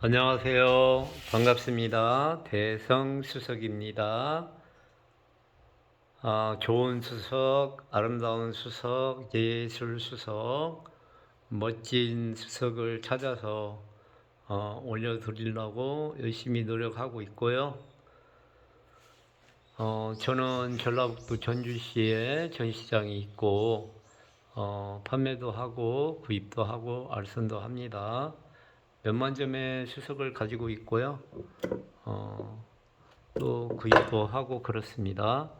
안녕하세요. 반갑습니다. 대성 수석입니다. 아, 좋은 수석, 아름다운 수석, 예술 수석, 멋진 수석을 찾아서 어, 올려드리려고 열심히 노력하고 있고요. 어, 저는 전라북도 전주시에 전시장이 있고 어, 판매도 하고 구입도 하고 알선도 합니다. 몇만 점의 수석을 가지고 있고요. 어, 또 구입도 하고 그렇습니다.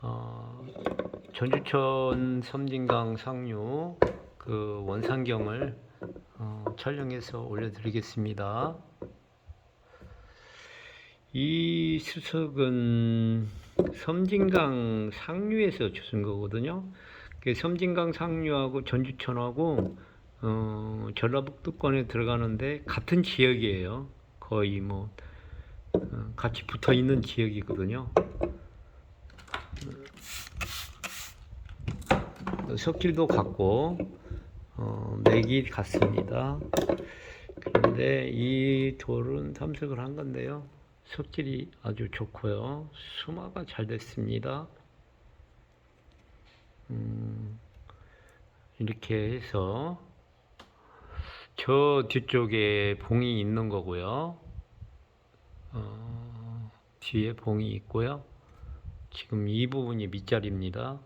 어, 전주천 섬진강 상류 그 원산경을 어, 촬영해서 올려드리겠습니다. 이 수석은 섬진강 상류에서 주신 거거든요. 그 섬진강 상류하고 전주천하고 어, 전라북도권에 들어가는데 같은 지역이에요. 거의 뭐 어, 같이 붙어 있는 지역이거든요. 어, 석길도 같고 어, 맥이 같습니다. 그런데 이 돌은 탐색을 한 건데요. 석질이 아주 좋고요. 수마가 잘 됐습니다. 음, 이렇게 해서 저 뒤쪽에 봉이 있는 거고요. 어, 뒤에 봉이 있고요. 지금 이 부분이 밑자리입니다.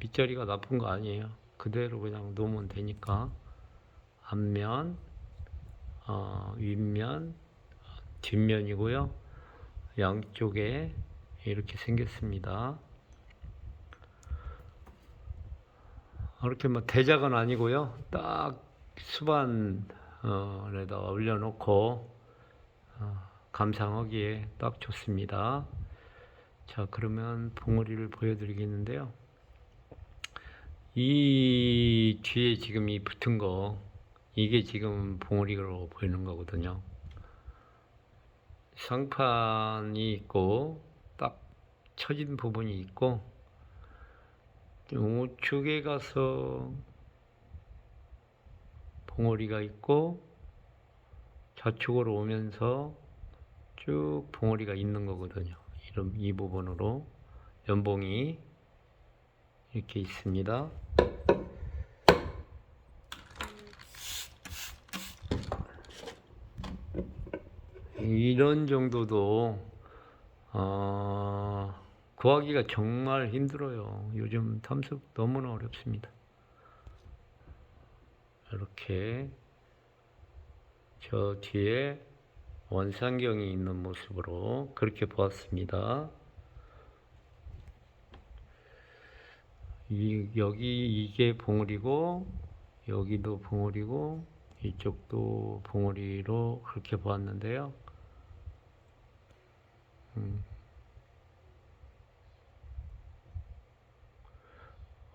밑자리가 나쁜 거 아니에요. 그대로 그냥 놓으면 되니까 앞면, 어, 윗면, 뒷면이고요. 양쪽에 이렇게 생겼습니다. 이렇게 뭐 대작은 아니고요. 딱 수반에다 올려놓고 어, 감상하기에 딱 좋습니다. 자, 그러면 봉우리를 보여드리겠는데요. 이 뒤에 지금 이 붙은 거 이게 지금 봉우리로 보이는 거거든요. 상판이 있고 딱 처진 부분이 있고 우측에 가서 봉오리가 있고 좌측으로 오면서 쭉 봉오리가 있는 거거든요. 이런 이 부분으로 연봉이 이렇게 있습니다. 이런 정도도 어, 구하기가 정말 힘들어요. 요즘 탐색 너무나 어렵습니다. 이렇게 저 뒤에 원상경이 있는 모습으로 그렇게 보았습니다. 이, 여기 이게 봉우리고 여기도 봉우리고 이쪽도 봉우리로 그렇게 보았는데요. 음.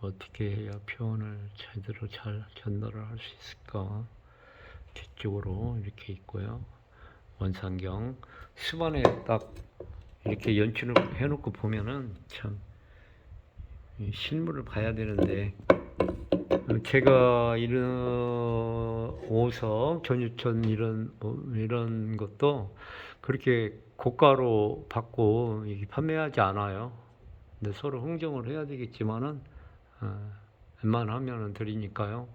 어떻게 해야 표현을 제대로 잘 전달을 할 수 있을까? 뒤쪽으로 이렇게 있고요. 원상경 수반에 딱 이렇게 연출을 해놓고 보면은 참이 실물을 봐야 되는데 제가 이런 오석 전유천 이런 어, 이런 것도 그렇게 고가로 받고 판매하지 않아요. 근데 서로 흥정을 해야 되겠지만은 어, 웬만하면은 드리니까요.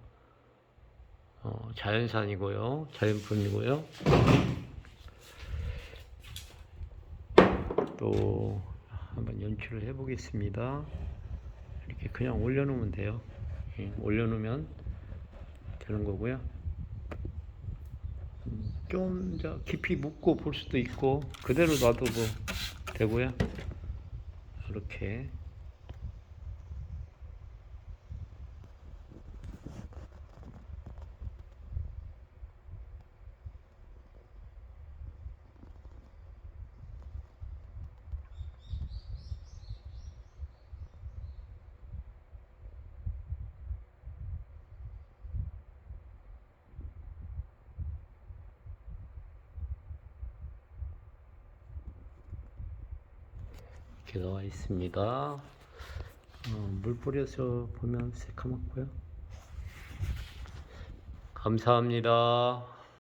어, 자연산이고요, 자연품이고요. 또 한번 연출을 해보겠습니다. 이렇게 그냥 올려놓으면 돼요. 예, 올려놓으면 되는 거고요. 음, 좀저 깊이 묻고 볼 수도 있고 그대로 놔도 뭐 되고요. 이렇게 이렇게 나와 있습니다. 어, 물 뿌려서 보면 새카맣고요. 감사합니다.